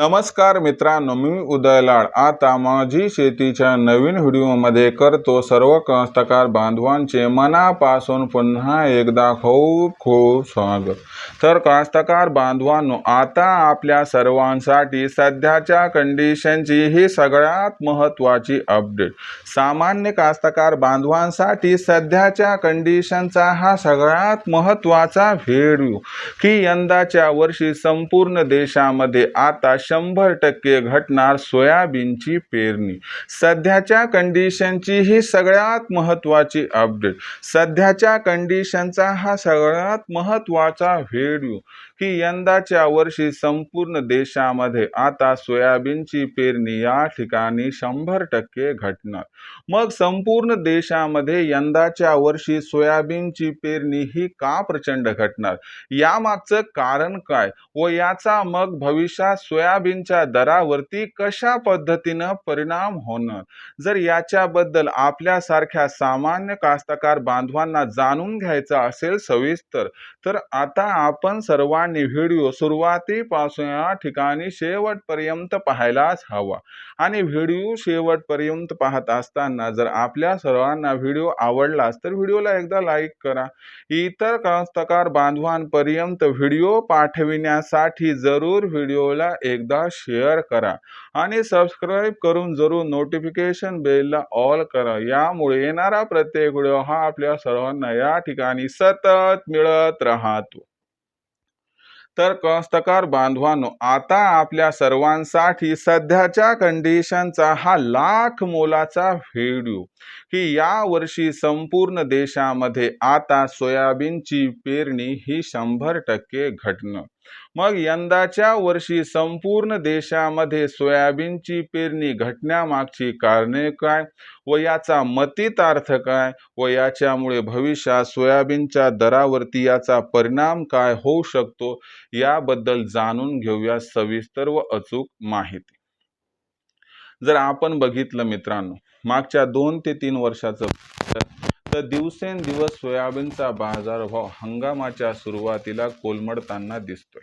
नमस्कार मित्रांनो मी उदय लाड. आता माझी शेतीच्या नवीन व्हिडिओमध्ये करतो सर्व कास्तकार बांधवांचे मनापासून पुन्हा एकदा खूप खूप स्वागत. तर कास्तकार बांधवांनो आता आपल्या सर्वांसाठी सध्याच्या कंडिशनची ही सगळ्यात महत्त्वाची अपडेट सामान्य कास्तकार बांधवांसाठी सध्याच्या कंडिशनचा हा सगळ्यात महत्त्वाचा व्हिडिओ की यंदाच्या वर्षी संपूर्ण देशामध्ये आता शंभर टक्के घटणार सोयाबीनची पेरणी. सध्याच्या कंडिशनची ही सगळ्यात महत्त्वाची अपडेट सध्याच्या कंडिशनचा हा सगळ्यात महत्त्वाचा व्हिडिओ की यंदाच्या वर्षी संपूर्ण देशामध्ये आता सोयाबीनची पेरणी या ठिकाणी शंभर टक्के घटणार. मग संपूर्ण देशामध्ये यंदाच्या वर्षी सोयाबीनची पेरणी ही का प्रचंड घटणार? यामागचं कारण काय? व याचा मग भविष्यात सोयाबीनच्या दरावरती कशा पद्धतीनं परिणाम होणार? जर याच्याबद्दल आपल्यासारख्या सामान्य कास्तकार बांधवांना जाणून घ्यायचं असेल सविस्तर तर आता आपण सर्वांनी व्हिडिओ सुरुवातीपासून या ठिकाणी शेवटपर्यंत पाहायलाच हवा. आणि व्हिडिओ शेवटपर्यंत पाहत असताना जर आपल्या सर्वांना व्हिडिओ आवडलाच तर व्हिडिओला एकदा लाईक करा. इतर कास्तकार बांधवांपर्यंत व्हिडिओ पाठविण्यासाठी जरूर व्हिडिओला एकदा शेअर करा. आणि सबस्क्राईब करून जरूर नोटिफिकेशन बेलला ऑल करा. यामुळे येणारा प्रत्येक व्हिडिओ हा आपल्या सर्वांना या ठिकाणी सतत मिळत राहतो. तर कष्टकार बांधवांनो आता आपल्या सर्वांसाठी सध्याच्या कंडिशनचा हा लाख मोलाचा व्हिडिओ की या वर्षी संपूर्ण देशामध्ये आता सोयाबीनची पेरणी ही शंभर टक्के घटणं. मग यंदाच्या वर्षी संपूर्ण देशामध्ये सोयाबीनची पेरणी घटण्यामागची कारणे काय व याचा मतीत अर्थ काय व याच्यामुळे भविष्यात सोयाबीनच्या दरावरती याचा परिणाम काय होऊ शकतो याबद्दल जाणून घेऊया सविस्तर व अचूक माहिती. जर आपण बघितलं मित्रांनो मागच्या दोन ते तीन वर्षाचं तर दिवसेंदिवस सोयाबीनचा बाजारभाव हंगामाच्या सुरुवातीला कोलमडताना दिसतोय.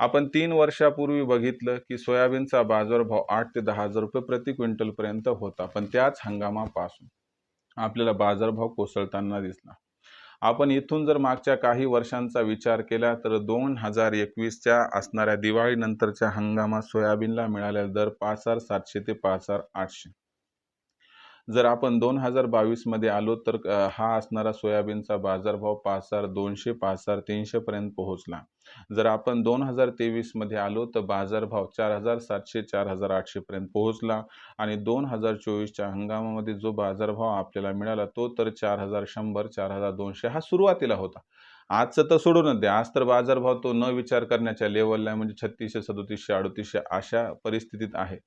आपण तीन वर्षापूर्वी बघितलं की सोयाबीनचा बाजारभाव आठ ते दहा हजार रुपये प्रति क्विंटलपर्यंत होता. पण त्याच हंगामापासून आपल्याला बाजारभाव कोसळताना दिसला. आपण इथून जर मागच्या काही वर्षांचा विचार केला तर दोन हजार एकवीसच्या असणाऱ्या दिवाळीनंतरच्या हंगामात सोयाबीनला मिळालेला दर पाच हजार सातशे ते पाच हजार आठशे. जर आपण दोन हजार बावीसमध्ये आलो तर हा असणारा सोयाबीनचा बाजारभाव पाच हजार दोनशे पाच हजार तीनशेपर्यंत पोहोचला. जर आपण दोन हजार तेवीसमध्ये आलो तर बाजारभाव चार हजार सातशे चार हजार आठशेपर्यंत पोहोचला आणि दोन हजार चोवीसच्या हंगामामध्ये जो बाजारभाव आपल्याला मिळाला तो तर चार हजार शंभर चार हजार दोनशे हा सुरुवातीला होता. आजचं तर सोडूनच द्या. आज तर बाजारभाव तो न विचार करण्याच्या लेवलला आहे. म्हणजे छत्तीसशे सदोतीसशे अडतीसशे अशा परिस्थितीत आहे.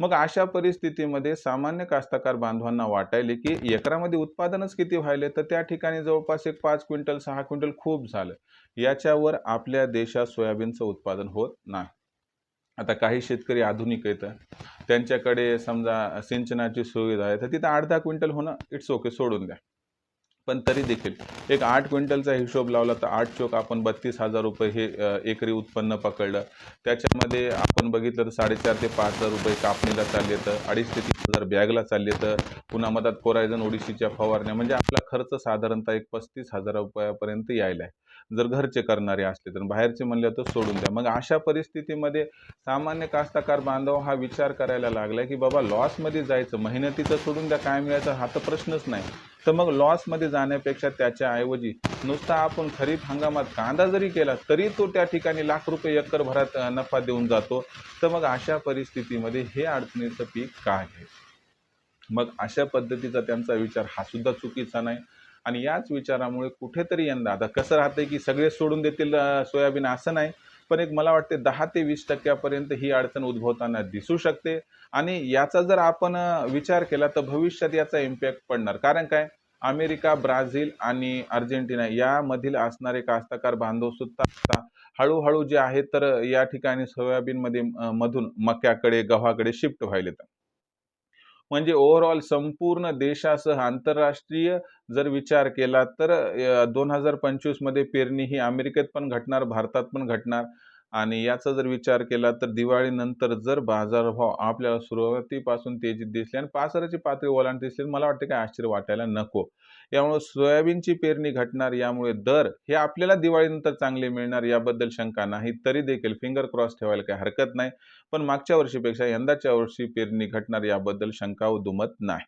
मग अशा परिस्थितीमध्ये सामान्य कास्तकार बांधवांना वाटायले की एकरामध्ये उत्पादनच किती व्हायले? तर त्या ठिकाणी जवळपास एक पाच क्विंटल सहा क्विंटल खूप झालं. याच्यावर आपल्या देशात सोयाबीनचं उत्पादन होत नाही. आता काही शेतकरी आधुनिक आहेत. त्यांच्याकडे समजा सिंचनाची सुविधा आहे. तर तिथं अर्धा क्विंटल होणं इट्स ओके सोडून द्या. पण तरी देखील. एक आठ क्विंटलचा हिशोब लावला तर आठ चोक आपण बत्तीस हजार रुपये हे एकरी उत्पन्न पकडलं. त्याच्यामध्ये आपण बघितलं तर साडेचार ते पाच हजार रुपये कापणीला चालले तर अडीच ते तीन हजार बॅगला चालले तर पुन्हा मधात कोरायझन ओडिशीच्या फवारण्या म्हणजे आपला खर्च साधारणतः एक पस्तीस हजार रुपयापर्यंत यायला आहे. जर घरचे करणारे असले तर बाहेरचे म्हणले तर सोडून द्या. मग अशा परिस्थितीमध्ये सामान्य कास्तकार बांधव हा विचार करायला लागला की बाबा लॉसमध्ये जायचं मेहनतीचं सोडून द्या काय मिळायचं हा तर प्रश्नच नाही. तर मग लॉसमध्ये जाण्यापेक्षा त्याच्याऐवजी नुसता आपण खरीप हंगामात कांदा जरी केला तरी तो त्या ठिकाणी लाख रुपये एकर भरात नफा देऊन जातो. तर मग अशा परिस्थितीमध्ये हे अडचणीचं पीक का आहे? मग अशा पद्धतीचा त्यांचा विचार हा सुद्धा चुकीचा नाही. आणि याच विचारामुळे कुठेतरी यंदा आता कसं राहतंय की सगळे सोडून देतील सोयाबीन असं नाही पण एक मला वाटते दहा ते वीस टक्क्यापर्यंत ही अडचण उद्भवताना दिसू शकते. आणि याचा जर आपण विचार केला तर भविष्यात याचा इम्पॅक्ट पडणार. कारण काय? अमेरिका ब्राझील आणि अर्जेंटिना यामधील असणारे कास्तकार बांधव सुद्धा हळूहळू जे आहे तर या ठिकाणी सोयाबीनमध्ये मधून मक्याकडे गव्हाकडे शिफ्ट व्हायला म्हणजे ओव्हरऑल संपूर्ण देशासह आंतरराष्ट्रीय जर विचार केला तर दोन हजार पंचवीसमध्ये पेरणी ही अमेरिकेत पण घटणार भारतात पण घटणार. आणि याचा जर विचार केला तर दिवाळीनंतर जर बाजारभाव आपल्याला सुरुवातीपासून तेजीत दिसले आणि पासराची पातळी ओलांड दिसली मला वाटतं काय आश्चर्य वाटायला नको. यामुळे सोयाबीनची पेरणी घटणार यामुळे दर हे आपल्याला दिवाळीनंतर चांगले मिळणार याबद्दल शंका नाही तरी देखील फिंगर क्रॉस ठेवायला काही हरकत नाही. पण मागच्या वर्षीपेक्षा यंदाच्या वर्षी पेरणी घटणार याबद्दल शंका दुमत नाही.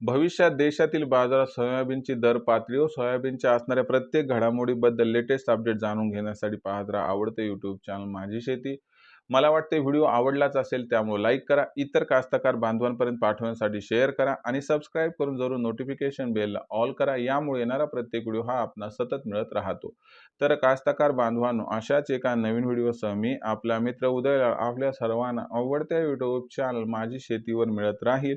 भविष्यात देशातील बाजारात सोयाबीनची दर पातळी व सोयाबीनच्या असणाऱ्या प्रत्येक घडामोडीबद्दल लेटेस्ट अपडेट जाणून घेण्यासाठी पाहत राहा आवडते यूट्यूब चॅनल माझी शेती. मला वाटते व्हिडिओ आवडलाच असेल त्यामुळे लाईक करा इतर कास्तकार बांधवांपर्यंत पाठवण्यासाठी शेअर करा आणि सबस्क्राईब करून जरूर नोटिफिकेशन बेलला ऑल करा. यामुळे येणारा प्रत्येक व्हिडिओ हा आपणास सतत मिळत राहतो. तर कास्तकार बांधवांनो अशाच एका नवीन व्हिडिओसह मी आपला मित्र उदय आपल्या सर्वांना आवडत्या यूट्यूब चॅनल माझी शेतीवर मिळत राहील.